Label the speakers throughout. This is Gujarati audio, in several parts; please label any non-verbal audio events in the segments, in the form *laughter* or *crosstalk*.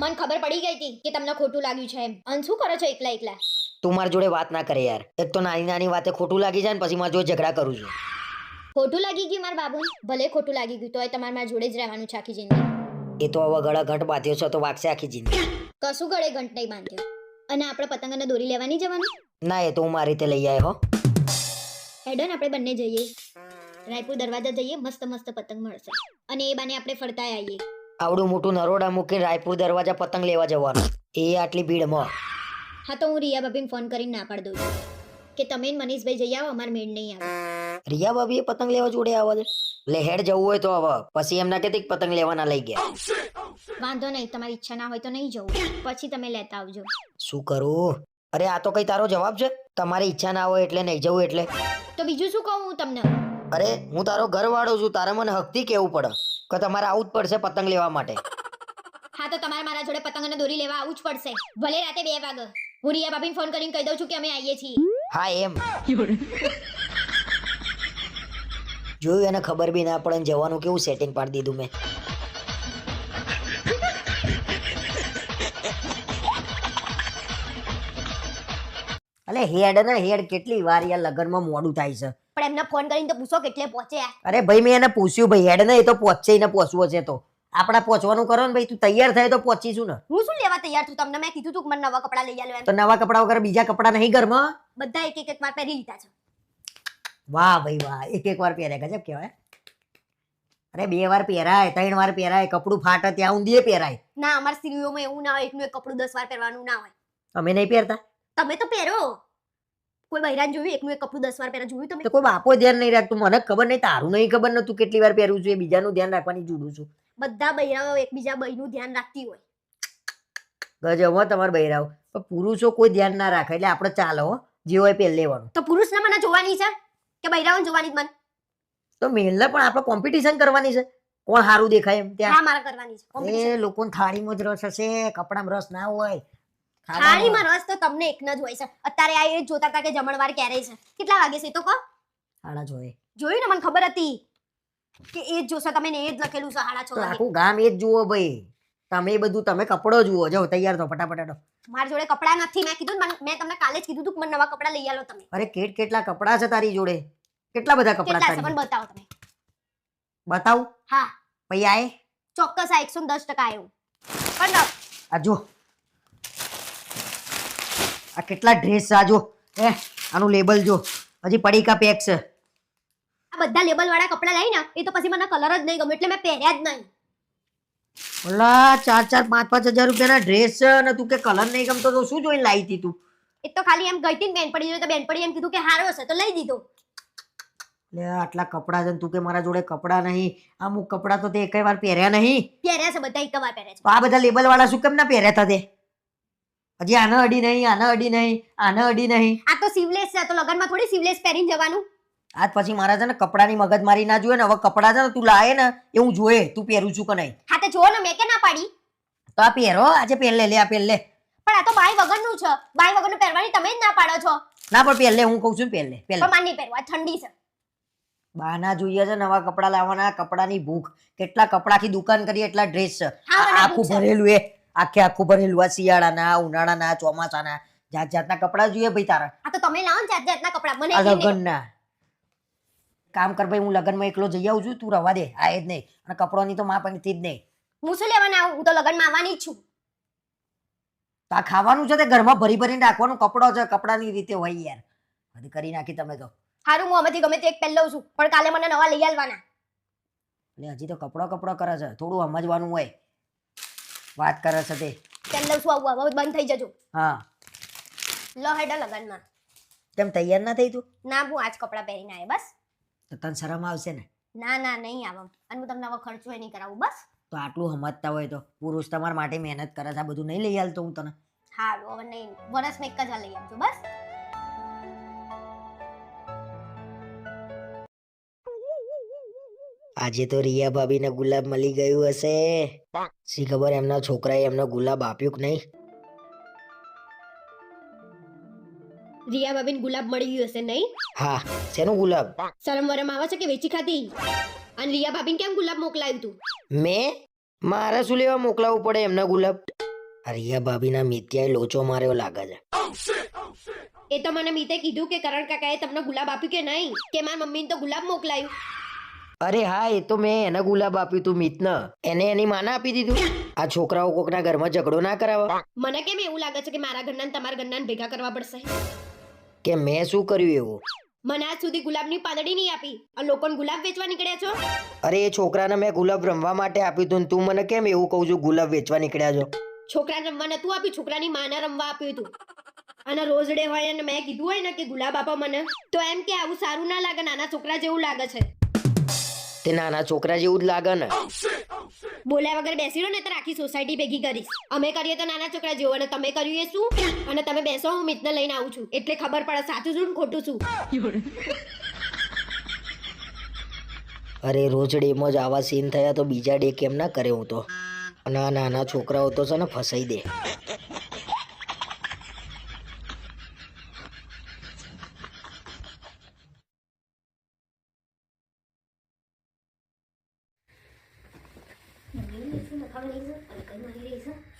Speaker 1: મન ખબર પડી ગઈ હતી કે તમને ખોટું લાગ્યું છે એમ. અને શું કરો છો એકલા એકલા?
Speaker 2: તું મારી જોડે વાત ના કરે યાર. એક તો નાની નાની વાતે ખોટું લાગી જાય ને પછી મારી જોડે ઝઘડા કરું છું.
Speaker 1: ખોટું લાગી ગયું મારા બાબુ? ભલે ખોટું લાગી ગયું તોય તમારે મારા જોડે જ રહેવાનું છે આખી જિંદગી.
Speaker 2: એ તો હવે ગળા ઘંટ બાંધ્યો છે તો વાગશે આખી જિંદગી.
Speaker 1: કશું ગળે ઘંટ નહીં બાંધ્યો. અને આપણે પતંગને દોરી લેવાની જવાનું?
Speaker 2: ના એ તો હું મારી રીતે લઈ આવ્યો હો.
Speaker 1: હેડન આપણે બંને જઈએ. રાયપુર દરવાજા જઈએ મસ્ત મસ્ત પતંગ મળશે. અને એ બાને આપણે ફરતા આવીએ.
Speaker 2: આવડું મોટું નરોડા મૂકીને રાયપુર દરવાજા પતંગ લેવા જવાનું. એ આટલી ભીડમાં.
Speaker 1: હા તો હું રિયા ભાભીને ફોન કરીને ના પાડી દઉં છું. કે તમે ને મનીષભાઈ જઈ આવો અમારે મેળ નહીં આવે.
Speaker 2: રિયા ભાભીએ પતંગ લેવા જોડે આવે લે હેડ જવું હોય તો હવે. પછી એમના કે પતંગ લેવાના લઈ ગયા.
Speaker 1: વાંધો નહીં તમારી ઈચ્છા ના હોય તો નહીં જવું. પછી તમે લેતા આવજો.
Speaker 2: શું કરું? અરે આ તો કઈ તારો જવાબ છે? તમારી ઈચ્છા ના હોય એટલે નહીં જવું એટલે.
Speaker 1: તો બીજું શું કહું હું તમને?
Speaker 2: અરે હું તારો ઘરવાળો છું તારે મને હકથી કેવું પડે કે તમારે આવું જ પડશે પતંગ લેવા માટે.
Speaker 1: હા તો તમારે મારા જોડે પતંગ અને દોરી લેવા આવવું જ પડશે. ભલે રાતે બે વાગે. હું રિયા ભાભીને ફોન કરીને કહી દઉં છું કે અમે આવીએ છીએ.
Speaker 2: હા એમ. જોયું એને ખબર બી ના પડે જવાનું કેવું સેટિંગ પાડી દીધું મેં. અલે હેડ ને હેડ કેટલી વાર યાર લગ્નમાં મોડું થાય છે.
Speaker 1: પણ એમને ફોન કરીને તો પૂછો કેટલે પહોંચ્યા
Speaker 2: અરે ભાઈ મેં એને પૂછ્યું ભાઈ હેડ ને એ તો પહોંચે ને પહોંચવો છે તો. આપણા પહોંચવાનું કરો ને ભાઈ તું તૈયાર થાય તો પહોંચીશું ને.
Speaker 1: હું શું લેવા તૈયાર છું? તમને મેં કીધું તું કે મને નવા કપડા લઈ આલો એમ.
Speaker 2: તો નવા કપડા વગર બીજા કપડા નહીં ઘરમાં?
Speaker 1: બધા એક એક એક વાર પહેરી લીધા છે.
Speaker 2: વાહ ભાઈ વાહ. એક એક વાર પહેરે ગજબ કહેવાય. અરે બે વાર પહેરાય ત્રણ વાર પહેરાય કપડું ફાટે ત્યાં ઊંધીએ પહેરાય.
Speaker 1: ના અમાર સ્ત્રીઓમાં એવું ના હોય એકનું એક કપડું દસ વાર પહેરવાનું ના હોય.
Speaker 2: અમે નહીં પહેરતા.
Speaker 1: તમે તો પહેરો. કોઈ બૈરાન જોયું? એકનું એક કપડું દસ વાર પહેરા જોયું તમે?
Speaker 2: તો કોઈ બાપો ધ્યાન નહીં રાખતું. મને ખબર નહીં તારું નહીં ખબર નતું કેટલી વાર પહેરું છું એ બીજાનું ધ્યાન રાખવાની જુડું છું.
Speaker 1: બધા બૈરાઓ એકબીજા બૈનું ધ્યાન રાખતી હોય.
Speaker 2: ગજબ હો તમારે બહેરાવ પણ પુરુષો કોઈ ધ્યાન ના રાખે એટલે આપણે ચાલો હો જે હોય પેલ લેવાનું.
Speaker 1: તો પુરુષને મને જોવાની છે? કે બૈરાઓને જોવાની જ મન?
Speaker 2: તો મેલને પણ આપણે કોમ્પિટિશન કરવાની છે. કોણ સારું દેખાય એમ ત્યાં?
Speaker 1: હા મારે કરવાની છે.
Speaker 2: એ લોકોને થાળીમાં જ રસ હશે કપડામાં રસ ના હોય.
Speaker 1: થાળીમાં રસ તો તમને એકનો જ હોય છે. અત્યારે આ એ જોતા હતા કે જમણવાર ક્યારે છે? કેટલા વાગે છે તો કહો?
Speaker 2: હાડા જોઈએ.
Speaker 1: જોયું ને મને ખબર હતી કે એ જ જોશો. તમે ને એ જ લખેલું છે હાડા છ
Speaker 2: તો આખું ગામ એ જ જુઓ ભાઈ. તમે બધું તમે કપડો જુઓ. જાઓ તૈયાર થો ફટાફટ.
Speaker 1: મારી જોડે કપડા નથી. મેં કીધું મેં તમને કાલે જ કીધું તું કે મને નવા કપડા લઈ આલો તમે.
Speaker 2: અરે કેટ કેટલા કપડા છે તારી જોડે? કેટલા બધા કપડા
Speaker 1: છે?
Speaker 2: તારી
Speaker 1: પણ બતાવો તમે.
Speaker 2: બતાવું?
Speaker 1: હા.
Speaker 2: ભાઈ આય
Speaker 1: ચોક્કસ આ એકસો દસ ટકા આવ્યું. પણ
Speaker 2: આ જો આ કેટલા ડ્રેસ આ જો એ આનું લેબલ જો. હજી પડીકા પેક છે
Speaker 1: આ બધા લેબલ વાળા કપડાં લઈને એ તો પછી મને કલર જ નહીં ગમે એટલે મેં પહેર્યા જ નહીં.
Speaker 2: ઓલા ચાર ચાર પાંચ પાંચ હજાર રૂપિયાના ડ્રેસ છે અને તું કે કલર નહીં ગમતો તો શું જોઈને લાવી હતી તું?
Speaker 1: એ તો ખાલી એમ ગઈ હતી ને બેનપડી જોઈ તો બેનપડી એમ કીધું કે હારો હશે તો લઈ દીધો.
Speaker 2: લે આટલા કપડા છે ને તું કે મારા જોડે કપડા નહીં અમુક કપડા તો તે એકય વાર પહેર્યા નહીં.
Speaker 1: પહેર્યા છે બધા એક વાર પહેર્યા છે.
Speaker 2: તો આ બધા લેબલ વાળા શું કેમ ના પહેર્યા હતા તે? હજી આને અડી નહીં આને અડી નહીં આને અડી નહીં.
Speaker 1: આ તો સિવલેસ છે તો લગનમાં થોડી સિવલેસ પહેરીને જવાનું.
Speaker 2: આજ પછી મારા છે ને કપડાની મગજ મારી ના જોઈએ ને હવે કપડા છે ને તું લાવે ને એ હું જોયે તું પહેરું છું કે નહીં?
Speaker 1: હા તો જો ને મેં કે ના પાડી?
Speaker 2: તો આ પહેરો આજે પહેરલે લે આ પહેલે
Speaker 1: પણ આ તો બાય વગરનું છે. બાય વગરનું પહેરવાની તમે જ ના પાડો છો.
Speaker 2: ના પણ પહેરલે હું કહું છું પહેલે લે પહેર
Speaker 1: પણ માની પહેરવા ઠંડી છે.
Speaker 2: બાના જોઈએ છે નવા કપડા લાવવાના કપડાની ભૂખ. કેટલા કપડાથી દુકાન કરી એટલા ડ્રેસ છે. આખું ભરેલું એ. આખે આખું ભરેલું આ શિયાળાના ઉનાળાના ચોમાસાના જાત જાતના કપડા જોઈએ ભાઈ તારા.
Speaker 1: આ તો તમે લાવો ને જાત જાતના કપડાં મને
Speaker 2: આ લગનના. કામ કર ભાઈ હું લગનમાં એકલો જઈ આવું છું તું રવા દે આ જ નહીં. અને કપડોની તો માપ નથી જ નહીં.
Speaker 1: હું શું લેવાના આવું? હું તો લગનમાં આવવાની જ છું.
Speaker 2: તો આ ખાવાનું છે તે ઘરમાં ભરી ભરીને રાખવાનું કપડો છે કપડાની રીતે હોય યાર. બધી કરી નાખી તમે તો.
Speaker 1: હારું હું આમાંથી ગમે તે એક પહેરી છું. પણ કાલે મને નવા લઈ આવવાના
Speaker 2: એટલે હજી તો કપડો કપડો કરે છે. થોડું સમજવાનું હોય. વાત કરે છે તે.
Speaker 1: પહેરી લઉં આવવા આવું હવે બંધ થઈ જજો.
Speaker 2: હા.
Speaker 1: લો હેડો લગનમાં.
Speaker 2: તેમ તૈયાર ના થઈ તું?
Speaker 1: ના હું આજ કપડાં પહેરીને આવે બસ.
Speaker 2: તો તને શરમ આવશે ને?
Speaker 1: ના ના નહીં આવમ અને હું તમને હવે ખર્ચો નહીં કરાવું બસ.
Speaker 2: તો આટલું સમજતા હોય તો પુરુષ તમારા માટે મહેનત કરે છે આ બધું નહીં લઈ હાલતો હું તને.
Speaker 1: હારું હવે નહીં. વરસમાં એક જ વાર લઈ આવજો બસ.
Speaker 2: આજે તો રિયા ભાભીને ગુલાબ મળી ગયું હશે. શી ખબર એમના છોકરાએ એમનો ગુલાબ આપ્યું કે નહીં?
Speaker 1: રિયા બાબીન ગુલાબ મળી ગયું હશે નહીં?
Speaker 2: હા શેનો ગુલાબ?
Speaker 1: શરમ વરમ આવે છે કે વેચી ખાધી? અને રિયા બાબીન કેમ ગુલાબ મોકલાયું તું
Speaker 2: મેં? મારે શું લેવા મોકલાવવું પડે એમના ગુલાબ? રિયા ભાભીના મિત્યાએ લોચો માર્યો લાગે છે.
Speaker 1: એ તો મને મિતે કીધું કે કરણ કાકાએ તમને ગુલાબ આપ્યું કે નહીં? કે મારા મમ્મીને તો ગુલાબ મોકલાયું?
Speaker 2: અરે હા એ તો મેં એને ગુલાબ આપ્યું તું મિતને. એને એની માના આપી દીધું. આ છોકરાઓ કોકના ઘરમાં ઝઘડો ના કરાવવા
Speaker 1: મને કેમ એવું લાગે છે કે મારા ઘરના તમારા ઘરના ભેગા કરવા પડશે?
Speaker 2: કે મેં શું કર્યું એવું?
Speaker 1: મને આજ સુધી ગુલાબની પાંદડી નહીં આપી. અને લોકોને ગુલાબ વેચવા નીકળ્યા છો?
Speaker 2: અરે એ છોકરાને મેં ગુલાબ રમવા માટે આપ્યું હતું ને તું મને કેમ એવું કહું છું ગુલાબ વેચવા નીકળ્યા છો?
Speaker 1: છોકરાને રમવા નતું આપ્યું છોકરાની માને રમવા આપ્યું હતું અને રોજ ડે હોય અને મેં કીધું હોય ને કે ગુલાબ આપો મને. તો એમ કે આવું સારું ના લાગે નાના છોકરા જેવું લાગે છે.
Speaker 2: તે નાના છોકરા જેવું જ લાગે ને.
Speaker 1: બોલ્યા વગર બેસી રહો ને તો આખી સોસાયટી ભેગી કરીશ. અમે કરીએ તો નાના છોકરા જેવું અને તમે કર્યું એ શું? અને તમે બેસો હું મિતને લઈને આવું છું. એટલે ખબર પડે સાચું ને ખોટું શું.
Speaker 2: અરે રોજ ડેમાં જ આવા સીન થયા તો બીજા ડે કેમ ના કરે હું તો? અને નાના છોકરાઓ તો છે ને ફસાઈ દે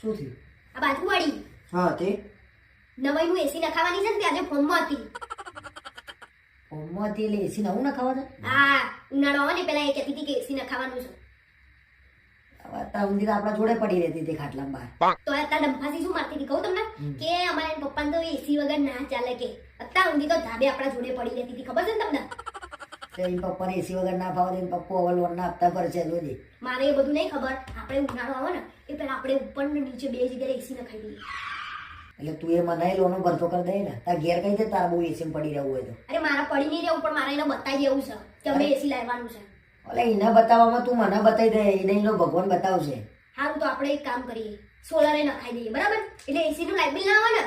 Speaker 2: શું થયું
Speaker 1: આ બાજુવાળી
Speaker 2: હા તે?
Speaker 1: નવાઈનું એસી નખાવાની છે ને તે આજે ફોર્મમાં હતી.
Speaker 2: હોમમાંથી એટલે એસી નવું ના ખાવા
Speaker 1: હા ઉનાળો આવે ને પેલા એ કહેતી હતી કે એસી નખાવાનું છે.
Speaker 2: અત્યાર આપણા જોડે પડી રહેતી હતી ખાટલામાં બહાર.
Speaker 1: તો અત્યારે ડંફાસી શું મારતી હતી કહું તમને? કે અમારા પપ્પાને તો એસી વગર ના ચાલે કે. અત્યારે સુધી તો ધાબે આપણા જોડે પડી રહેતી હતી. ખબર છે ને તમને?
Speaker 2: એમ પપ્પાને એસી વગર ના તો એમ પપ્પો લોન ના આપતા પડશે જોજે.
Speaker 1: મારે એ બધું નહીં ખબર. આપણે ઉનાળો આવે ને એ પેલા આપણે ઉપર ને નીચે બે જગ્યાએ એસી નખાઈ દઈએ.
Speaker 2: એટલે તું એ મને લોનો ભરતો કરી દે ને. તાર ઘેર કઈ દે તારા બહુ એસી પડી રહેવું હોય તો.
Speaker 1: અરે મારા પડી નહીં રહેવું પણ મારે એને બતાવી દેવું છે કે અમે એસી લાવવાનું છે.
Speaker 2: એટલે એને બતાવવામાં તું મને બતાવી દે એને એનો ભગવાન બતાવશે.
Speaker 1: સારું તો આપણે એક કામ કરીએ. સોલરે નખાઈ દઈએ બરાબર? એટલે એસી નું લાઇટ બિલ ના આવે ને?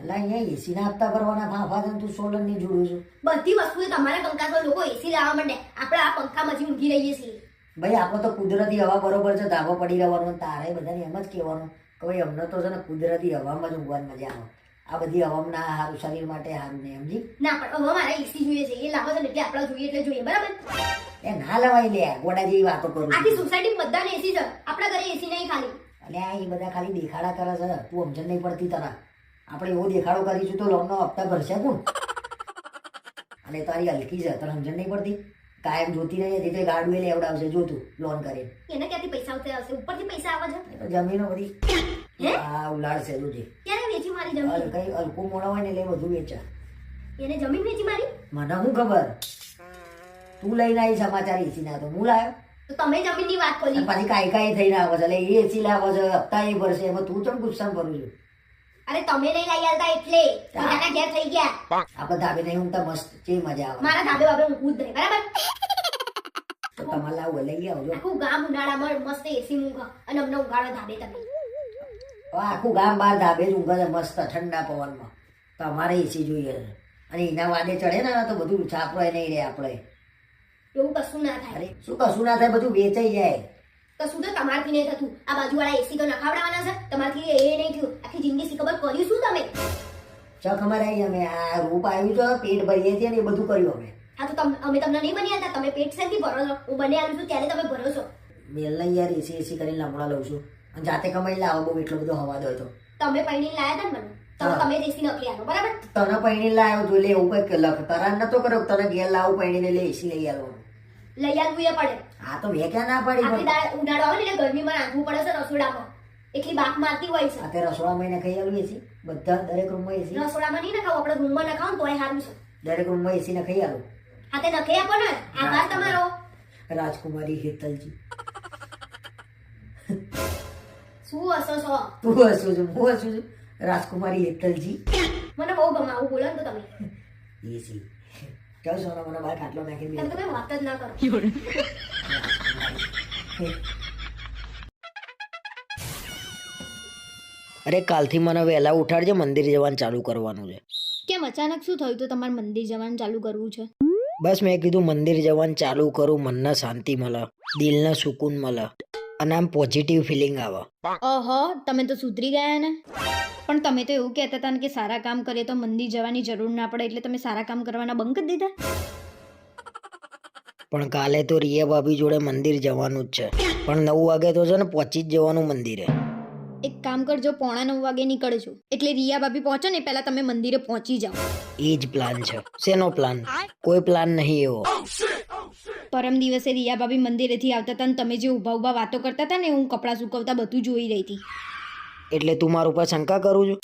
Speaker 2: એટલે અહીંયા એસી ના હપ્તા ભરવાના ફાફા છે તું સોલરની જોડું છું.
Speaker 1: બધી વસ્તુ તમારા કંકાસમાં લોકો એસી લાવવા માટે આપણે આ પંખામાંથી ઊંઘી રહીએ છીએ.
Speaker 2: ભાઈ આપણે તો કુદરતી હવા બરોબર છે ધાબો પડી રહેવાનો તારે બધાને એમ જ કહેવાનું. કે ભાઈ અમને તો છે ને કુદરતી હવામાં જ ઊંઘવાની મજા આવે. આ બધી હવામાં ના સારું શરીર માટે સારું નહીં સમજી?
Speaker 1: ના પણ હવે મારે એસી જોઈએ છે એ લાવો છે એટલે આપણે જોઈએ એટલે જોઈએ બરાબર?
Speaker 2: એ ના લવાય લે ગોડા જેવી વાતો કરું
Speaker 1: આખી. સોસાયટી બધાને એસી છે આપણા ઘરે એસી નહીં ખાલી.
Speaker 2: અલ્યા એ બધા ખાલી દેખાડા કરે છે તું સમજણ નહીં પડતી તારા. આપણે એવો દેખાડો કરીશું તો લોનનો હપ્તા ભરશે કોણ? અને તારી હલકી છે તને સમજણ નહીં પડતી? કાયમ જોતી રહી હતી તો ગાડું એ લેવડાવશે જોતું લોન કરીને.
Speaker 1: એને ક્યાંથી પૈસા આવતા આવશે? ઉપરથી પૈસા આવે છે?
Speaker 2: જમીનો બધી.
Speaker 1: હા?
Speaker 2: ઉલાડશે જોજે
Speaker 1: ક્યારે વેચી મારી જમીન?
Speaker 2: કઈ હલકું મોડા હોય ને એટલે બધું વેચા
Speaker 1: એને જમીન વેચી મારી?
Speaker 2: મને શું ખબર? તું લઈને આવી સમાચાર એસી ના તો હું લાવ્યો
Speaker 1: તો તમે જમીનની વાત
Speaker 2: કરી
Speaker 1: પછી
Speaker 2: પાછી કાંઈ કાંઈ થઈને આવે છે એટલે એ એસી લાવે છે હપ્તા એ ભરશે એમાં તું ચમ ગુસ્સા કરું છું?
Speaker 1: અરે તમે નહીં લઈ આવતા એટલે? પોતાના ઘેર થઈ ગયા.
Speaker 2: આપણે ધાબે નહીં ઊંઘતા મસ્ત જે મજા આવે.
Speaker 1: મારા ધાબે બાબે ઊંઘવું જ નહીં બરાબર?
Speaker 2: તો તમારે લાવું લઈ આવજો.
Speaker 1: આખું ગામ ઉનાળામાં મસ્ત એસી મૂકો અને અમને ઉગાડો ધાબે તમે.
Speaker 2: આખું ગામ બહાર ધાબે જ ઊંઘે મસ્ત ઠંડા પવનમાં. તો અમારે એસી જોઈએ છે. અને એના વાદે ચડે ને તો બધું છાપરાય નહીં રહે આપણે.
Speaker 1: એવું કશું ના થાય.
Speaker 2: અરે શું કશું ના થાય બધું વેચાઈ જાય.
Speaker 1: કશું તો તમારથી નહીં થતું. આ બાજુવાળા એસી તો નખાવડાવવાના છે. તમારથી એ નહીં થયું. આખી જિંદગી ખબર કર્યું શું તમે?
Speaker 2: ચક અમારે આવી અમે. આ રૂપ આવ્યું છે પેટ ભરીએ છીએ ને એ બધું કર્યું અમે.
Speaker 1: હા તો તમ- અમે તમને નહીં બન્યા હતા. તમે પેટ શેથી ભરો છો? હું બને આવ્યું છું ત્યારે તમે ભરો છો.
Speaker 2: મેલને યાર એસી એસી કરીને લમણા લઉં છું. અને જાતે કમાઈ લાવો બહુ એટલો બધો હવા દો તો.
Speaker 1: તમે પૈણી લાયા હતા ને મને? તમે એસી નકલી આનો બરાબર?
Speaker 2: તને પૈણી લાવ્યો તું લે એવું કઈ લખ. તારા નતો કર્યો તને ઘેર લાવું પૈણીને એટલે એસી લઈ આવો
Speaker 1: લઈ આવવું એ પડે.
Speaker 2: આ તો મેં ક્યાં ના પાડી
Speaker 1: દાળ ઉનાળો આવે ને ગરમીમાં રાંધવું પડે છે રસોડામાં. એટલી બાફ મારતી હોય છે.
Speaker 2: આ તે રસોડા મહિને ખાઈ આવું એસી બધા દરેક રૂમમાં એસી
Speaker 1: રસોડામાં નહીં નખાવ આપણે રૂમમાં નખાવ તોય સારું છે.
Speaker 2: દરેક રૂમમાં એસી ને ખાઈ આવું.
Speaker 1: હા તે નખે આપો ને. આભાર તમારો.
Speaker 2: રાજકુમારી હેતલજી.
Speaker 1: શું હસો છો?
Speaker 2: તું હસું છું? હું હસું છું? રાજકુમારી હેતલજી.
Speaker 1: મને બહુ ગમાવું બોલો ને તો તમે. *laughs*
Speaker 2: એસી ચાલ સોના મને બહાર ખાટલો
Speaker 1: નાખી
Speaker 2: દીધો
Speaker 1: તમે વાત જ ના કરો.
Speaker 2: અરે કાલથી મને વહેલા ઉઠાડજે મંદિર જવાનું ચાલુ કરવાનું છે.
Speaker 1: કેમ અચાનક શું થયું તો તમારે મંદિર જવાનું ચાલુ કરવું છે?
Speaker 2: બસ મેં કીધું મંદિર જવાનું ચાલુ કરું મનને શાંતિ મળે દિલને સુકૂન મળે. અને આમ પોઝિટિવ ફિલિંગ આવે.
Speaker 1: ઓહો તમે તો સુધરી ગયા ને. પણ તમે તો એવું કહેતા હતા ને કે સારા કામ કરીએ તો મંદિર જવાની જરૂર ના પડે એટલે તમે સારા કામ કરવાના બંધ કરી દીધા.
Speaker 2: પણ કાલે તો રિયા ભાભી જોડે મંદિર જવાનું જ છે. પણ નવ વાગે તો છે ને પહોંચી જ જવાનું મંદિરે.
Speaker 3: એક કામ કરજો પોણા નવ વાગે નીકળજો. એટલે રિયા ભાભી પહોંચો ને પહેલા તમે મંદિરે પહોંચી જાઓ.
Speaker 2: એ જ પ્લાન છે. શેનો પ્લાન કોઈ પ્લાન નહીં એવો.
Speaker 3: પરમ દિવસે રિયાભાભી મંદિરેથી આવતા હતા ને તમે જે ઊભા ઊભા વાતો કરતા હતા ને હું કપડાં સુકવતા બધું જોઈ રહી હતી.
Speaker 2: એટલે તું મારા ઉપર શંકા કરું છું?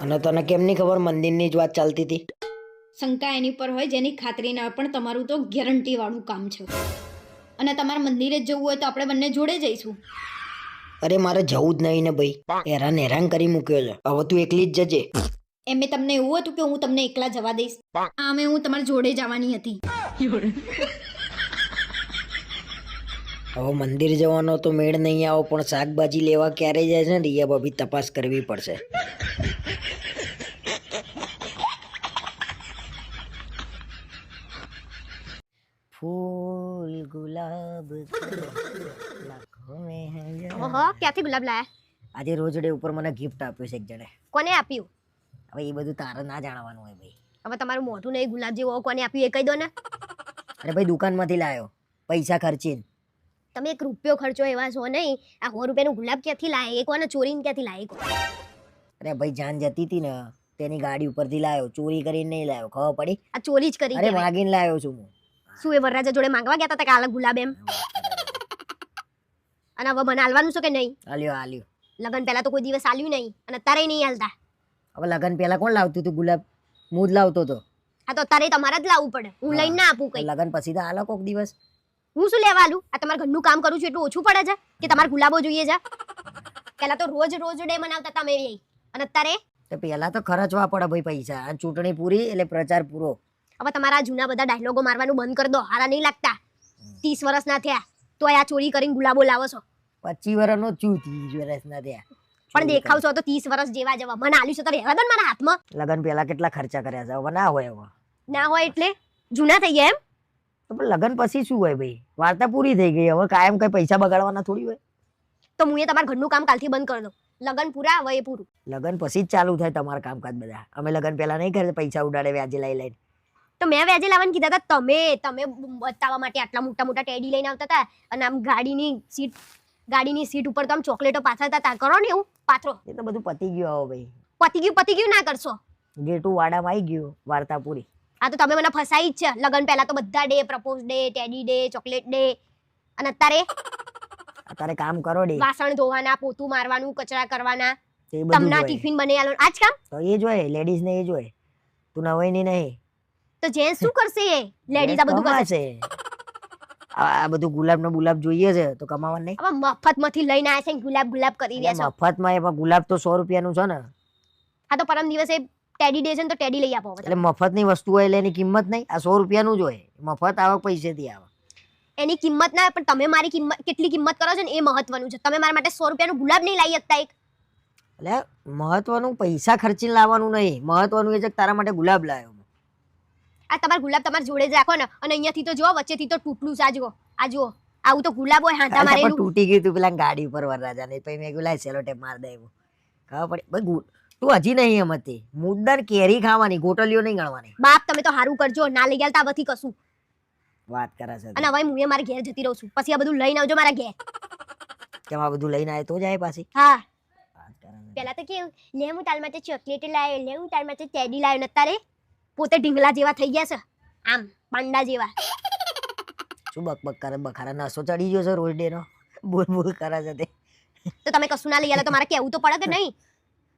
Speaker 2: અને તને કેમ નહીં ખબર મંદિરની જ વાત ચાલતી હતી?
Speaker 3: શંકા એની પર હોય જેની ખાતરી ના હોય પણ તમારું તો ગેરંટી વાળું કામ છે. અને તમારે મંદિરે જ જવું હોય તો આપણે બંને જોડે જઈશું.
Speaker 2: અરે મારે જવું જ નહીં ને ભાઈ. હેરાન હેરાન કરી મૂક્યો છે. હવે તું એકલી જ જજે.
Speaker 3: એમ મેં તમને એવું હતું કે હું તમને એકલા જવા દઈશ. આમે હું તમારી જોડે જવાની હતી.
Speaker 2: હવે મંદિર જવાનો તો મેળ નહીં આવો પણ શાકભાજી લેવા ક્યારે જાય છે ને રિયા ભાભી તપાસ કરવી પડશે. ફૂલ ગુલાબ
Speaker 1: ઓહો ક્યાંથી ગુલાબ લાયા?
Speaker 2: આજે રોજ ડે ઉપર મને ગિફ્ટ આપ્યું છે એક જણે.
Speaker 1: કોને આપ્યું?
Speaker 2: હવે એ બધું તારે ના જાણવાનું હોય ભાઈ.
Speaker 1: હવે તમારું મોઢું નહીં ગુલાબ જેવો કોને આપ્યું એ કહી દો ને.
Speaker 2: અરે ભાઈ દુકાનમાંથી લાવ્યો પૈસા ખર્ચીને.
Speaker 1: તમે એક રૂપિયો ખર્ચો એવા છો નહીં. આ સો રૂપિયાનું ગુલાબ ક્યાંથી લાય? એક કોને ચોરીને ક્યાંથી લાય? એ
Speaker 2: અરે ભાઈ જાન જતી હતી ને તેની ગાડી ઉપરથી લાવ્યો ચોરી કરીને નહીં લાવ્યો ખબર પડી?
Speaker 1: આ ચોરી જ કરી
Speaker 2: અરે માગીને લાવ્યો છું હું.
Speaker 1: શું એ વરરાજા જોડે માંગવા ગયા હતા કે આલા ગુલાબ એમ? અને હવે મને હાલવાનું છે કે નહીં?
Speaker 2: હાલ્યો હાલ્યો
Speaker 1: લગન પહેલા તો કોઈ દિવસ આલ્યું નહીં અને અત્યારે નહીં હાલતા
Speaker 2: હવે લગન પહેલા કોણ લાવતું હતું ગુલાબ? હું જ લાવતો હતો.
Speaker 1: આ તો અત્યારે તમારે જ લાવવું પડે. હું લઈને ના આપું કઈ
Speaker 2: લગન પછી તો આલો કોક દિવસ.
Speaker 1: હું શું લેવા આલું? આ તમારા ઘરનું કામ કરું છું એટલું ઓછું પડે છે કે તમારે ગુલાબો જોઈએ છે? પહેલા તો રોજ રોજ ડે મનાવતા તમે એ અને અત્યારે?
Speaker 2: તો પહેલા તો ખર્ચવા પડે ભાઈ પૈસા. આ ચૂંટણી પૂરી એટલે પ્રચાર પૂરો.
Speaker 1: હવે તમારા જૂના બધા ડાયલોગો મારવાનું બંધ કરી દો. હારા નહીં લાગતા. ત્રીસ વર્ષ ના થયા. તો આ ચોરી કરીને ગુલાબો લાવો છો.
Speaker 2: પચીસ વર્ષનો નો છું ત્રીસ વર્ષ ના થયા.
Speaker 1: પણ દેખાવ છો તો ત્રીસ વર્ષ જેવા જેવા. મને આલ્યું છે તો રહેવા દો મારા હાથમાં.
Speaker 2: લગન પહેલા કેટલા ખર્ચા કર્યા છે? હવે ના હોય હવે.
Speaker 1: ના હોય એટલે જૂના થઈ ગયા એમ?
Speaker 2: તો પણ લગન પછી શું હોય ભાઈ? વાર્તા પૂરી થઈ ગઈ. હવે કાયમ કઈ પૈસા બગાડવાના થોડી હોય.
Speaker 1: તો હું એ તમારા ઘરનું કામ કાલથી બંધ કરી દઉં. લગન પૂરા હવે એ પૂરું.
Speaker 2: લગન પછી જ ચાલુ થાય તમારા કામકાજ બધા. અમે લગન પહેલા નહીં કરે પૈસા ઉડાડે વ્યાજે લઈ લઈને.
Speaker 1: તો મેં વ્યાજે લાવવાનું કીધા હતા તમે તમે બતાવવા માટે આટલા મોટા મોટા ટેડી લઈને આવતા હતા અને આમ ગાડીની સીટ ગાડીની સીટ ઉપર તો આમ ચોકલેટો પાથરતા હતા. કરો ને એવું પાથરો.
Speaker 2: એ તો બધું પતી ગયું હવે ભાઈ.
Speaker 1: પતી ગયું પતી ગયું ના કરશો.
Speaker 2: ગેટું વાડામાં આવી ગયું વાર્તા પૂરી.
Speaker 1: આ તો તમે મને ફસાઈ જ છે. લગન પહેલા તો બધા day propose day teddy day chocolate day. અને અત્યારે?
Speaker 2: અત્યારે કામ કરો ડે.
Speaker 1: વાસણ ધોવાના પોતું મારવાનું કચરા કરવાના. તમના. ટિફિન બને આલો. આજ કામ?
Speaker 2: તો એ જ લેડીઝ ને એ જ તું તું નવાઈની નહીં.
Speaker 1: તો જેન્ટ્સ શું કરશે? લેડીઝ આ બધું કરશે.
Speaker 2: આ બધું ગુલાબ નો ગુલાબ જોઈએ છે તો કમાવાનું નહીં.
Speaker 1: હવે મફતમાંથી લઈને આવ્યા છે ને ગુલાબ ગુલાબ કરી રહ્યા છે.
Speaker 2: મફતમાં એ ગુલાબ તો સો રૂપિયાનું છે ને.
Speaker 1: હા તો પરમ દિવસે ટેડી ડે છે ને તો ટેડી લઈ આપો
Speaker 2: એટલે મફતની વસ્તુ હોય એટલે એની કિંમત નહીં. આ સો રૂપિયાનું જ હોય. મફત આવક પૈસેથી આવે.
Speaker 1: એની કિંમત ના પણ તમે મારી કિંમત કેટલી કિંમત કરો છો ને એ મહત્વનું છે. તમે મારા માટે સો રૂપિયાનું ગુલાબ નહીં લાવી શકતા એક.
Speaker 2: એટલે મહત્વનું પૈસા ખર્ચીને લાવવાનું નહીં. મહત્વનું એ છે કે તારા માટે ગુલાબ લાવ્યો
Speaker 1: આ તમારા ગુલાબ તમારા જોડે જ રાખો ને. અને અહીંયાથી તો જો વચ્ચેથી તો તૂટલું છે. આ જુઓ આ જુઓ. આવું તો ગુલાબ હોય
Speaker 2: હાથા
Speaker 1: મારેલું.
Speaker 2: તૂટી ગયું તું પેલા ગાડી ઉપર વરરાજા ને પછી મેં લાય સેલો ટેપ માર દે એવું. ખબર પડી? ભાઈ તું હજી નહીં એમ હતી. મુદ્દાર કેરી ખાવાની ગોટલીઓ નહીં ગણવાની.
Speaker 1: બાપ તમે તો સારું કરજો. ના લઈ ગયા આવતી કશું.
Speaker 2: વાત કરે છે
Speaker 1: અને હવે હું એ મારા ઘેર જતી રહું છું. પછી આ બધું લઈને આવજો મારા ઘેર.
Speaker 2: કેમ આ બધું લઈને આવે તો જાય પાછી?
Speaker 1: હા. પેલા તો કેવું લે હું તાર માટે ચોકલેટ લાવ્યો લે હું તાર માટે ટેડી લાવ્યો ને અત્યારે પોતે ઢીંગલા જેવા થઈ ગયા છે. આમ પાંડા જેવા.
Speaker 2: શું બક બક કરે? બખારા નસો ચડી ગયો છે રોજ ડે નો બોલ બોલ કરે છે તે.
Speaker 1: તો તમે કશું ના લઈ ગયા તો મારે કેવું તો પડે કે નહીં?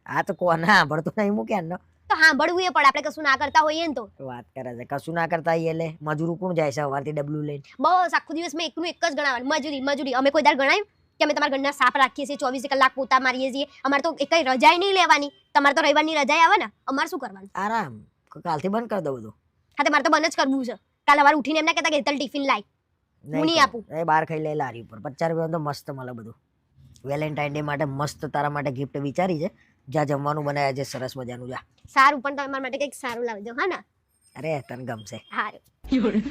Speaker 2: આ તો કોને સાંભળતો નહીં મૂક્યા ને
Speaker 1: તો સાંભળવું એ પણ આપણે કશું ના કરતા હોઈએ ને તો.
Speaker 2: વાત કરે છે કશું ના કરતા હોઈએ એટલે મજૂર કોણ જાય છે સવારથી ડબલું લઈને?
Speaker 1: બસ આખો દિવસ મેં એકનું એક જ ગણાવવાનું. મજૂરી મજૂરી. અમે કોઈ દાડ ગણાયું કે અમે તમારા ઘરના સાફ રાખીએ છીએ ચોવીસ કલાક પોતા મારીએ છીએ. અમારે તો એક રજાય નહીં લેવાની. તમારે તો રવિવારની રજાય આવે ને અમારે શું કરવાનું?
Speaker 2: આરામ. કાલથી બંધ કરી દઉં બધું.
Speaker 1: હા તો મારે તો બંધ જ કરવું છે. કાલ સવારે ઉઠીને એમને કહેતા કે હેતલ ટિફિન લાય. હું નહીં આપું.
Speaker 2: એ બહાર ખાઈ લે લારી ઉપર. પચાસ રૂપિયા તો મસ્ત મળે બધું. વેલેન્ટાઇન ડે માટે મસ્ત તારા માટે ગિફ્ટ વિચારી છે. જ્યાં જમવાનું બનાવ્યા છે સરસ મજાનું જા.
Speaker 1: સારું પણ તમે મારા માટે કંઈક સારું લાવજો હા ને?
Speaker 2: અરે તને ગમશે.
Speaker 1: સારું